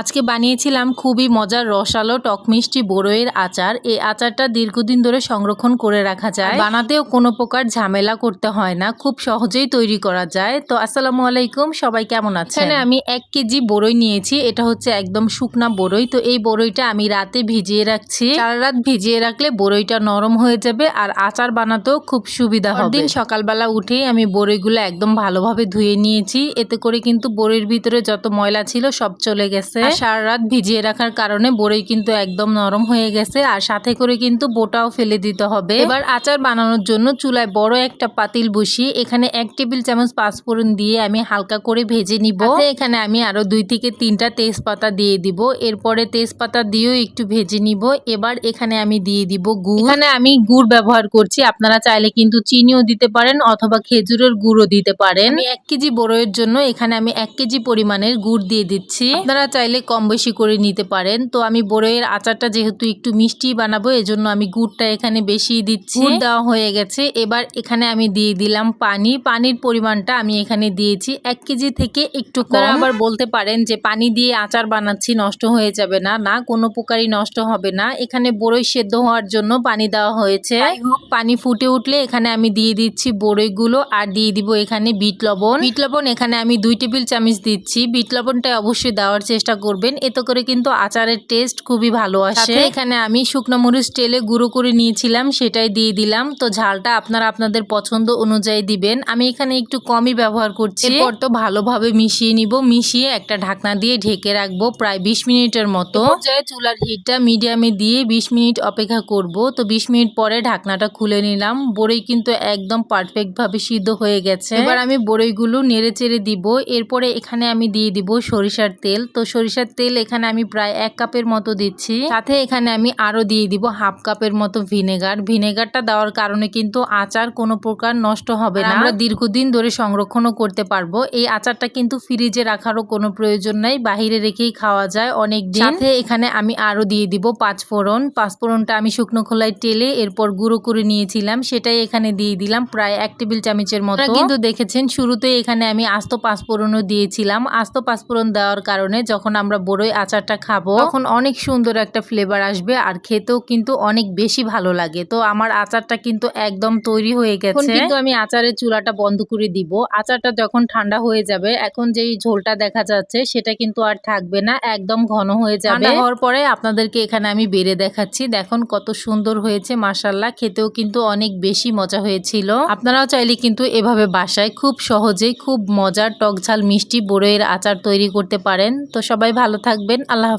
আজকে বানিয়েছিলাম খুবই মজার রসালো টক মিষ্টি বড়ইয়ের আচার। এই আচারটা দীর্ঘদিন ধরে সংরক্ষণ করে রাখা যায়। বানাতেও কোনো প্রকার ঝামেলা করতে হয় না। খুব সহজেই তৈরি করা যায়। তো আসসালামু আলাইকুম সবাই কেমন আছেন? আমি এক কেজি বড়ই নিয়েছি। এটা হচ্ছে একদম শুকনা বড়ই। তো এই বড়ইটা আমি রাতে ভিজিয়ে রাখছি। সারা রাত ভিজিয়ে রাখলে বড়ইটা নরম হয়ে যাবে আর আচার বানাতেও খুব সুবিধা হবে। দিন সকালবেলা উঠেই আমি বড়ইগুলো একদম ভালোভাবে ধুয়ে নিয়েছি। এতে করে কিন্তু বড়ির ভিতরে যত ময়লা ছিল সব চলে গেছে। আর সারা রাত ভিজিয়ে রাখার কারণে বড়ই কিন্তু একদম নরম হয়ে গেছে। আর সাথে করে কিন্তু বোটাও ফেলে দিতে হবে। এবার আচার বানানোর জন্য চুলায় বড় একটা পাতিল বসিয়ে এখানে এক টেবিল চামচ পাঁচফোড়ন দিয়ে আমি হালকা করে ভেজে নিব। এখানে আমি আরও দুই থেকে তিনটা তেজপাতা দিয়ে দিব। এরপরে তেজপাতা দিয়েও একটু ভেজে নিব। এবার এখানে আমি দিয়ে দিব গুড়। এখানে আমি গুড় ব্যবহার করছি। আপনারা চাইলে কিন্তু চিনিও দিতে পারেন অথবা খেজুরের গুড়ও দিতে পারেন। এক কেজি বড়ইয়ের জন্য এখানে আমি এক কেজি পরিমাণের গুড় দিয়ে দিচ্ছি। আপনারা চাইলে কম বেশি করে নিতে পারেন। তো আমি বড়ইয়ের আচারটা যেহেতু একটু মিষ্টি বানাবো এজন্য আমি গুড়টা এখানে বেশি দিচ্ছি। গুড় দেওয়া হয়ে গেছে। এবার এখানে আমি দিয়ে দিলাম পানি। পানির পরিমাণটা আমি এখানে দিয়েছি এক কেজি থেকে একটু কম। আবার বলতে পারেন যে পানি দিয়ে আচার বানাচ্ছি নষ্ট হয়ে যাবে না না কোনো প্রকারই নষ্ট হবে না। এখানে বড়ই সেদ্ধ হওয়ার জন্য পানি দেওয়া হয়েছে। পানি ফুটে উঠলে এখানে আমি দিয়ে দিচ্ছি বড়ইগুলো আর দিয়ে দিব এখানে বিট লবণ। বিট লবণ এখানে আমি দুই টেবিল চামচ দিচ্ছি। বিট লবণটা অবশ্যই দেওয়ার চেষ্টা করবেন। এতে করে কিন্তু আচারের টেস্ট খুবই ভালো আসে। এখানে আমি শুকনো মরিচ তেলে গুঁড়ো করে নিয়েছিলাম সেটাই দিয়ে দিলাম। তো ঝালটা আপনারা আপনাদের পছন্দ অনুযায়ী দিবেন। আমি এখানে একটু কমই ব্যবহার করছি। এরপর তো ভালোভাবে মিশিয়ে নিব। মিশিয়ে একটা ঢাকনা দিয়ে ঢেকে রাখব প্রায় বিশ মিনিটের মতো। পর্যায়ে চুলার হিটটা মিডিয়ামে দিয়ে বিশ মিনিট অপেক্ষা করব। তো বিশ মিনিট পরে ঢাকনাটা খুলে নিলাম। বড়ই কিন্তু একদম পারফেক্ট ভাবে সিদ্ধ হয়ে গেছে। এবার আমি বড়ইগুলো নেড়ে চেড়ে দিব। এরপরে এখানে আমি দিয়ে দিব সরিষার তেল। তো সরিষার তেল এখানে আমি প্রায় এক কাপের মতো দিচ্ছি। সাথে এখানে আমি আরও দিয়ে দিব হাফ কাপের মতো ভিনেগার। ভিনেগারটা দেওয়ার কারণে কিন্তু আচার কোনো প্রকার নষ্ট হবে না। আমরা দীর্ঘদিন ধরে সংরক্ষণও করতে পারব। এই আচারটা কিন্তু ফ্রিজে রাখারও কোনো প্রয়োজন নাই। বাহিরে রেখেই খাওয়া যায় অনেক দিন সাথে এখানে আমি আরও দিয়ে দিব পাঁচ ফোড়ন পাঁচ ফোড়নটা আমি শুকনো খোলায় টেলে এরপর গুঁড়ো করে নিয়েছিলাম। সেটাই এখানে দিয়ে দিলাম প্রায় এক টেবিল চামচের মতো। কিন্তু দেখেছেন শুরুতে এখানে আমি আস্ত পাঁচফোড়নও দিয়েছিলাম। আস্ত পাঁচফোড়ন দেওয়ার কারণে যখন আমরা বড়ই আচারটা খাব তখন অনেক সুন্দর একটা ফ্লেভার আসবে আর খেতেও কিন্তু অনেক বেশি ভালো লাগে। তো আমার আচারটা কিন্তু একদম তৈরি হয়ে গেছে। কিন্তু আমি আচারের চুলাটা বন্ধ করে দিব। আচারটা যখন ঠান্ডা হয়ে যাবে এখন যেই ঝোলটা দেখা যাচ্ছে সেটা কিন্তু আর থাকবে না একদম ঘন হয়ে যাবে। হওয়ার পরে আপনাদেরকে এখানে আমি বেড়ে দেখাচ্ছি। দেখুন কত সুন্দর হয়েছে মাসাল্লাহ খেতেও কিন্তু অনেক বেশি মজা হয়েছিল। আপনারাও চাইলে কিন্তু এভাবে বাসায় খুব সহজেই খুব মজার টক ঝাল মিষ্টি বড়ইয়ের আচার তৈরি করতে পারেন। তো সবাই ভালো থাকবেন। আল্লাহ